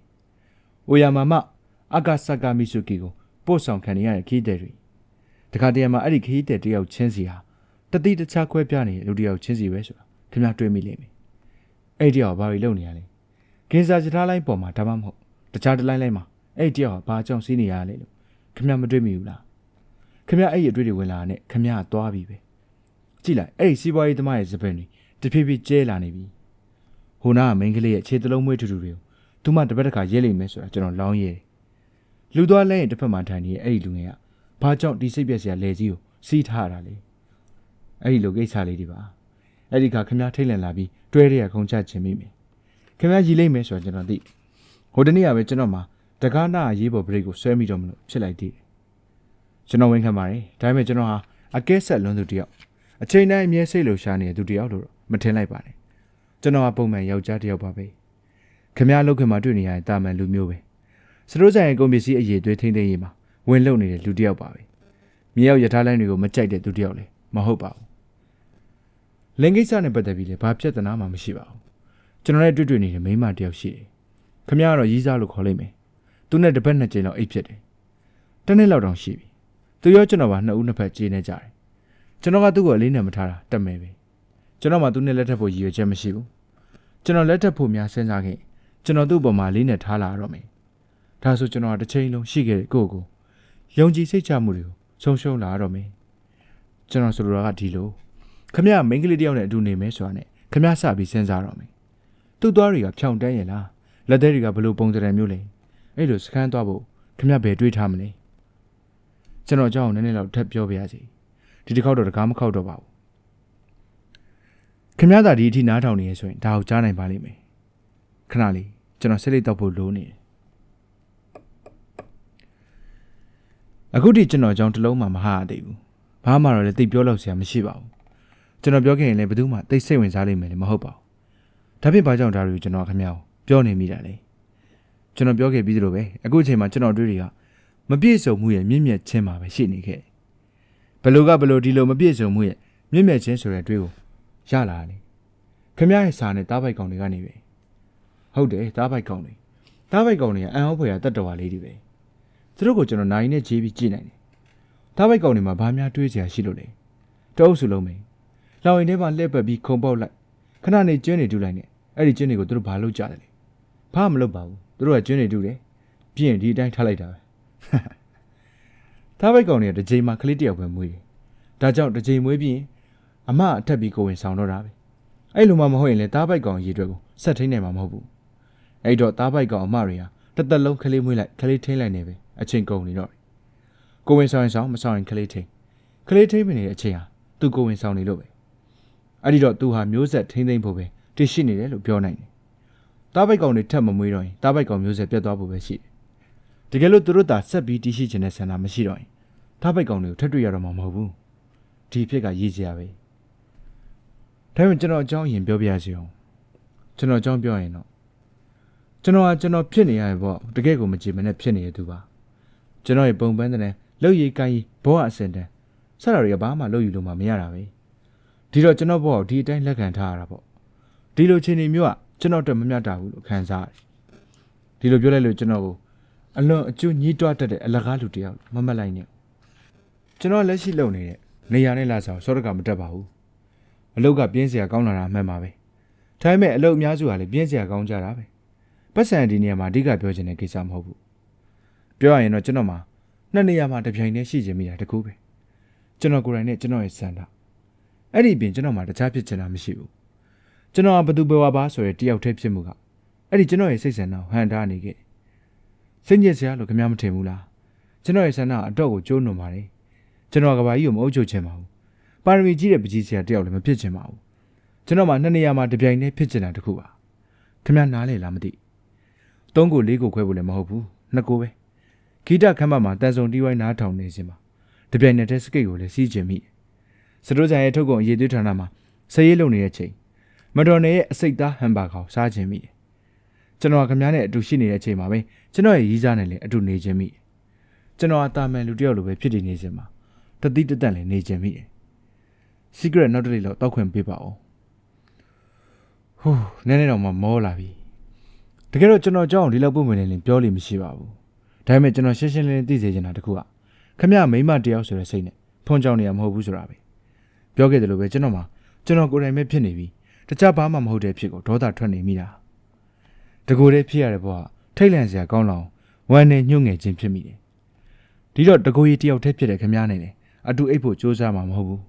။အိုယာမာမ အာကာဆာကာမီဆူကီကိုပို့ဆောင်ခံနေရတဲ့ခီးတယ်တွေတခါတရံမှာအဲ့ဒီခီးတယ်တယောက်ချင်းစီဟာတတိတခြားခွဲပြားနေတဲ့လူတယောက်ချင်းစီပဲဆိုတာခင်ဗျားတွေးမိလိမ့်မယ်အဲ့ဒီတယောက်ဘာတွေလုပ်နေရလဲကင်းစာစထားလိုင်းပေါ်မှာဒါမှမဟုတ်တခြားတလိုင်းလိုင်းမှာအဲ့ဒီတယောက်ဟာဘာကြောင့်စီးနေရလဲလို့ခင်ဗျားမတွေးမိဘူးလားခင်ဗျားအဲ့ဒီအတွေ့တွေဝင်လာတဲ့ခင်ဗျားကသွားပြီပဲကြည့်လိုက်အဲ့ဒီစီးပွားရေးသမားရဲ့စပင်တွေတဖြည်းဖြည်းကျဲလာနေပြီဟိုနာကမိန်းကလေးရဲ့ခြေသလုံးမွေးထူထူတွေကိုသူမှတစ်ပတ်တစ်ခါရဲလိမ့်မယ်ဆိုတာကျွန်တော်လောင်းရဲတယ် လူသွားလဲရင်တစ်ဖက်မှာထိုင်နေတဲ့အဲ့ဒီလူငယ်ကဘာကြောင့်ဒီစိတ်ပြက်စရာလဲကြီးကိုစီးထားတာလဲအဲ့ဒီလိုကိစ္စလေးတွေပါအဲ့ဒီကခင်ဗျားထိတ်လန့်လာပြီးတွဲရရခုံချခြင်းမိမယ်ခင်ဗျားရီလိမ့်မယ်ဆိုတော့ကျွန်တော်သိဟိုတနေ့ကပဲကျွန်တော်မှာတကားနာရေးပေါ်ဘရိတ်ကိုဆွဲမိတော့မလို့ဖြစ်လိုက်သေးတယ်ကျွန်တော်ဝန်ခံပါတယ်ဒါပေမဲ့ကျွန်တော်ဟာအကဲဆက်လွန်းသူတစ်ယောက်အချိန်တိုင်းအမြဲစိတ်လှုပ်ရှားနေတဲ့သူတစ်ယောက်လို့တော့မထင်လိုက်ပါနဲ့ကျွန်တော်ကပုံမှန်ယောက်ျားတစ်ယောက်ပါပဲခမရလောက်ခင်မှာတွေ့နေရတဲ့တာမန်လူမျိုးပဲ စတိုးဆိုင်ရဲ့ကုန်ပစ္စည်းအရေးတွေးထိမ့်သိမ့်ရေးမှာဝင်လုံနေတဲ့လူတစ်ယောက်ပါပဲမြေရောက်ရထားလိုင်းတွေကိုမကြိုက်တဲ့သူတစ်ယောက်လည်းမဟုတ်ပါဘူးလင်ကိစ္စနဲ့ပတ်သက်ပြီးလည်းဘာပြဿနာမှမရှိပါဘူးကျွန်တော်နဲ့တွေ့တွေ့နေတဲ့မိန်းမတစ်ယောက်ရှိတယ်ခမရကတော့ရီးစားလို့ခေါ်လိုက်မယ်သူနဲ့တစ်ပတ်နှစ်ကြိမ်လောက်အိတ်ဖြစ်တယ်တစ်နှစ်လောက်တောင်ရှိပြီသူရောကျွန်တော်ပါနှစ်ဦးနှစ်ဖက်ကြေးနေကြတယ်ကျွန်တော်ကသူ့ကိုအလေးနဲ့မထားတာတက်မယ်ပဲကျွန်တော်မှသူနဲ့လက်ထပ်ဖို့ရည်ရွယ်ချက်မရှိဘူးကျွန်တော်လက်ထပ်ဖို့များစဉ်းစားခဲ့ကျွန်တော်သူ့ပေါ်မှာလေးနဲ့ထားလာတော့မယ် ဒါဆိုကျွန်တော်ကတစ်ချိန်လုံးရှိခဲ့တဲ့ကိုယ့်ကိုယုံကြည်စိတ်ချမှုတွေကိုဆုံးရှုံးလာတော့မယ်ကျွန်တော်ဆိုလိုတာကဒီလိုခမရမိန်းကလေးတစ်ယောက်နဲ့အတူနေမယ်ဆိုတာနဲ့ခမရစပြီးစဉ်းစားတော့မယ်သူ့သွားတွေကဖြောင်တန်းရလားလက်သေးတွေကဘယ်လိုပုံစံမျိုးလဲအဲ့လိုစကန်းသွားဖို့ခမရဘယ်တွေးထားမလဲကျွန်တော်အကြောင်းကိုနည်းနည်းတော့ထပ်ပြောပြရစီဒီတစ်ခေါက်တော့တကားမခောက်တော့ပါဘူးခင်ဗျားသာဒီအထိနားထောင်နေရဆိုရင်ဒါကိုကြားနိုင်ပါလိမ့်မယ်ခဏလေးကျွန်တော်ဆက်လက်တော့ဖို့လိုနေတယ် အခုထိကျွန်တော်အကြောင်းတစ်လုံးမှမဟာရသေးဘူးဘာမှတော့လည်းသိပြောလို့ဆရာမရှိပါဘူးကျွန်တော်ပြောခဲ့ရင်လည်းဘယ်သူမှသိစိတ်ဝင်စားလိမ့်မယ်လည်းမဟုတ်ပါဘူးဒါဖြင့်ဘာကြောင့်ဒါတွေကိုကျွန်တော်ခင်ဗျားကိုပြောနေမိတာလဲကျွန်တော်ပြောခဲ့ပြီးသလိုပဲအခုအချိန်မှာကျွန်တော်တွေ့တွေကမပြည့်စုံမှုရဲ့မြင့်မြတ်ခြင်းမှာပဲရှိနေခဲ့ဘယ်လိုကဘယ်လိုဒီလိုမပြည့်စုံမှုရဲ့မြင့်မြတ်ခြင်းဆိုတဲ့အတွေ့ကိုရလာတယ်ခမရရဲ့စာနဲ့တားပိုက်ကောင်တွေကနေပဲဟုတ်တယ်တားပိုက်ကောင်တွေတားပိုက်ကောင်တွေကအန်အောဖွယ်ရတတ်တော်လေးတွေပဲ သူတို့ကိုကျွန်တော်နိုင်နဲ့ဂျေးပြီးကြည့်နိုင်တယ်တားပိုက်ကောင်တွေမှာဘာများတွေးစရာရှိလို့လဲတအုပ်စုလုံးပဲလောင်ရင်ထဲမှာလှည့်ပတ်ပြီးခုံပေါက်လိုက်ခဏနေကျွန်းနေတူလိုက်နဲ့အဲ့ဒီကျွန်းတွေကိုသူတို့ဘာလုပ်ကြတယ်လဲဘာမှမလုပ်ပါဘူးသူတို့ကကျွန်းနေတူတယ်ပြီးရင်ဒီအတိုင်းထားလိုက်တာပဲသားဘိုက်ကောင်တွေကတစ်ချိန်မှကလေးတစ်ယောက်ပဲမွေးတယ်။ဒါကြောင့်တစ်ချိန်မွေးပြီးရင်အမအထက်ပြီးကိုဝင်ဆောင်တော့တာပဲ။အဲ့လိုမှမဟုတ်ရင်လေသားဘိုက်ကောင်ရေအတွက်ကိုဆက်ထိန်နိုင်မှာမဟုတ်ဘူး။အဲ့တော့သားဘိုက်ကောင်အမတွေဟာတစ်သက်လုံးကလေးမွေးလိုက်ကလေးထိန်လိုက်နေပဲ အချိန်ကုန်နေတော့တယ်။ကိုဝင်ဆောင်ရင်ဆောင်မဆောင်ရင်ကလေးထိန်ကလေးထိန်မနေတဲ့အချိန်ဟာသူ့ကိုဝင်ဆောင်နေလို့ပဲ။အဲ့ဒီတော့သူဟာမျိုးဆက်ထိန်သိမ့်ဖို့ပဲတရှိနေတယ်လို့ပြောနိုင်တယ်။သားဘိုက်ကောင်တွေထပ်မမွေးတော့ရင်သားဘိုက်ကောင်မျိုးဆက်ပြတ်သွားဖို့ပဲရှိတယ်။တကယ်လို့သူတို့သာဆက်ပြီးတည်ရှိခြင်းနဲ့ဆန္ဒမရှိတော့ရင်ထားပိုက်ကောင်တွေကိုထပ်တွေ့ရတော့မှာမဟုတ်ဘူးဒီအဖြစ်ကရည်စရာပဲဒါပေမဲ့ကျွန်တော်အကြောင်းအရင်ပြောပြရစီအောင်ကျွန်တော်အကြောင်းပြောရင်တော့ကျွန်တော်ကကျွန်တော်ဖြစ်နေရရဲ့ပေါ့တကယ်ကိုမကြည်မနဲ့ဖြစ်နေတဲ့သူပါ ကျွန်တော်ရဲ့ပုံပန်းတဲ့လောက်ရည်ကိုင်းရည်ဘောအစင်တန်းစတာတွေကဘာမှလုပ်ယူလို့မှမရတာပဲဒီတော့ကျွန်တော်ဘောကိုဒီအတိုင်းလက်ခံထားရတာပေါ့ဒီလိုချင်းနေမျိုးကကျွန်တော်တက်မမြတ်တာဘူးလို့ခံစားရတယ်ဒီလိုပြောလိုက်လို့ကျွန်တော်ကိုအလွန်အကျွညှိတွားတတ်တဲ့အလကားလူတစ်ယောက်မမတ်လိုက်နဲ့ကျွန်တော်လက်ရှိလုံနေတဲ့နေရာနဲ့လာဆောင်စောတကမတက်ပါဘူးအလုတ်ကပြင်းစရာကောင်းလာတာအမှန်ပါပဲဒါပေမဲ့အလုတ်အများစုကလည်းပြင်းစရာကောင်းကြတာပဲပတ်စံဒီနေရာမှာအဓိကပြောချင်တဲ့ကိစ္စမဟုတ်ဘူး ပြောရရင်တော့ကျွန်တော်မှာနှစ်နေရာမှာတစ်ပြိုင်တည်းရှိချင်မိတာတကူပဲကျွန်တော်ကိုယ်တိုင်နဲ့ကျွန်တော်ရဲ့စံတာအဲ့ဒီအပြင်ကျွန်တော်မှာတခြားဖြစ်ချင်တာမရှိဘူးကျွန်တော်ကဘသူပဲဝါပါဆိုရဲတယောက်တည်းဖြစ်မှုကအဲ့ဒီကျွန်တော်ရဲ့စိတ်ဆန္ဒကိုဟန်တာနေခဲ့စိတ်ညစ်စရာလို့ခင်ဗျားမထင်ဘူးလားကျွန်တော်ရဲ့ဆန္ဒအတော့ကိုကျိုးနွန်ပါတယ်ကျွန်တော်ကဘာကြီးကိုမအုပ်ချုပ်ချင်ပါဘူးပါရမီကြီးတဲ့ပကြီးစရာတယောက်လည်းမဖြစ်ချင်ပါဘူးကျွန်တော်မှနှစ်နေရာမှာတစ်ပြိုင်တည်းဖြစ်ချင်တာတခုပါခင်ဗျားနားလေလားမသိသုံးကိုလေးကိုခွဲဖို့လည်းမဟုတ်ဘူးနှစ်ကိုပဲ ဂီတခမ်းမမှာတန်ဆုံတီးဝိုင်းနားထောင်နေစင်မှာတစ်ပြိုင်တည်းစကိတ်ကိုလည်းစီးကျင်မိစတိုးဆိုင်ရဲ့ထုတ်ကုန်အရေးသွေးဌာနမှာစရေးလုံနေတဲ့ချိန်မတော်နယ်ရဲ့အစိတ်သားဟမ်ဘာဂါကိုစားခြင်းမိတယ်ကျွန်တော်ကခင်ဗျားနဲ့အတူရှိနေတဲ့အချိန်မှာပဲကျွန်တော်ရဲ့ရီးစားနဲ့လည်းအတူနေခြင်းမိတယ်ကျွန်တော်အတာမန်လူတစ်ယောက်လိုပဲဖြစ်တည်နေခြင်းမှာတတိတတန့်လည်းနေခြင်းမိတယ် secret နောက်တစ်လေးတော့တောက်ခွင့်ပေးပါဦးဟူးနည်းနည်းတော့မှမောလာပြီတကယ်တော့ကျွန်တော်ကြောင်းဒီလောက်ပုံမှန်နေရင်ပြောလို့မရှိပါဘူး ဒါပေမဲ့ကျွန်တော်ရှင်းရှင်းလင်းလင်းသိစေချင်တာတခုကခမရမိမတယောက်ဆိုတဲ့စိတ်နဲ့ဖုန်ကြောင်နေရမဟုတ်ဘူးဆိုတာပဲပြောခဲ့တယ်လို့ပဲကျွန်တော်မှကျွန်တော်ကိုယ်တိုင်ပဲဖြစ်နေပြီတခြားဘာမှမဟုတ်တဲ့ဖြစ်ကိုဒေါသထွက်နေမိတာတကူတည်းဖြစ်ရတဲ့ဘဝထိတ်လန့်စရာကောင်းလောင်ဝမ်းနဲ့ညှို့ငယ်ခြင်းဖြစ်မိတယ်ဒီတော့တကူကြီးတယောက်တည်းဖြစ်တဲ့ခမရနေတယ်အတူအိတ်ဖို့စူးစမ်းမှာမဟုတ်ဘူး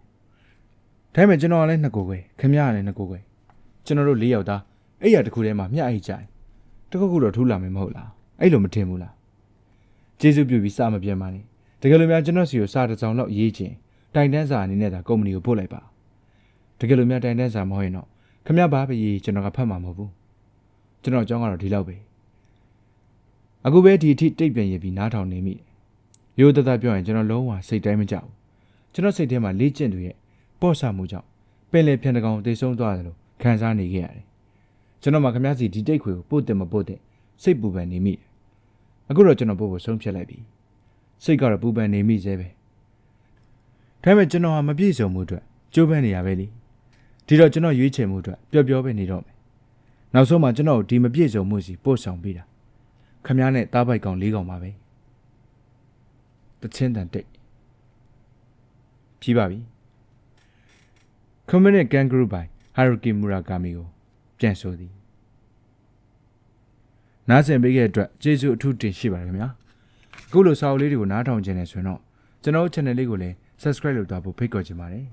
ဒါပေမဲ့ကျွန်တော်ကလည်းနှစ်ကိုယ်ပဲခမရကလည်းနှစ်ကိုယ်ပဲကျွန်တော်တို့၄ယောက်သားအဲ့ရတခုတည်းမှာမျှအိတ်ကြတယ်တခုခုတော့ထူးလာမယ်မဟုတ်လားအဲ့လိုမထင်ဘူးလား ကျေးဇူးပြုပြီးစမပြန်ပါနဲ့တကယ်လို့များကျွန်တော်စီကိုစာတစ်စောင်လောက်ရေးချင်တိုင်တန်းစာအနေနဲ့ဒါကုမ္ပဏီကိုပို့လိုက်ပါတကယ်လို့များတိုင်တန်းစာမဟုတ်ရင်တော့ခမရဘာပဲရေးကျွန်တော်ကဖတ်မှာမဟုတ်ဘူးကျွန်တော်အကြောင်းကတော့ဒီလောက်ပဲအခုပဲဒီအထိတိတ်ပြန်ရပြီးနားထောင်နေမိတယ်ရိုးသားသားပြောရင်ကျွန်တော်လုံးဝစိတ်တိုင်းမကြောက်ဘူးကျွန်တော်စိတ်ထဲမှာလေ့ကျင့်သူရဲ့ပေါ့ဆမှုကြောင့်ပင်လေဖြန်တကောင်တိတ်ဆုံးသွားတယ်လို့ခံစားနေခဲ့ရတယ်ကျွန်တော်မှခမည်းစီဒီတိတ်ခွေကိုပို့တယ်မပို့တဲ့စိတ်ပူပန်နေမိတယ် အခုတော့ကျွန်တော်ပို့ဖို့ဆုံးဖြတ်လိုက်ပြီစိတ်ကတော့ပူပန်နေမိသေးပဲဒါပေမဲ့ကျွန်တော်ဟာမပြည့်စုံမှုအတွက်ကြိုးပမ်းနေရပဲလေဒီတော့ကျွန်တော်ရွေးချယ်မှုအတွက်ပျော်ပျော်ပဲနေတော့မယ်နောက်ဆုံးမှကျွန်တော်ကိုဒီမပြည့်စုံမှုစီပို့ဆောင်ပေးတာခမည်းနဲ့တားပိုက်ကောင်၄ကောင်ပါပဲတချင်းတန်တိတ်ပြီးပါပြီ Community Kangaroo by Haruki Murakami ကိုပြန်ဆိုသည် နားဆင်ပေးခဲ့တဲ့အတွက်ကျေးဇူးအထူးတင်ရှိပါတယ်ခင်ဗျာအခုလိုစာအုပ်လေးတွေကိုနားထောင်ခြင်းနဲ့ဆိုရင်တော့ကျွန်တော်တို့ channel လေးကိုလည်း subscribe လုပ်သွားဖို့ဖိတ်ခေါ်ချင်ပါတယ်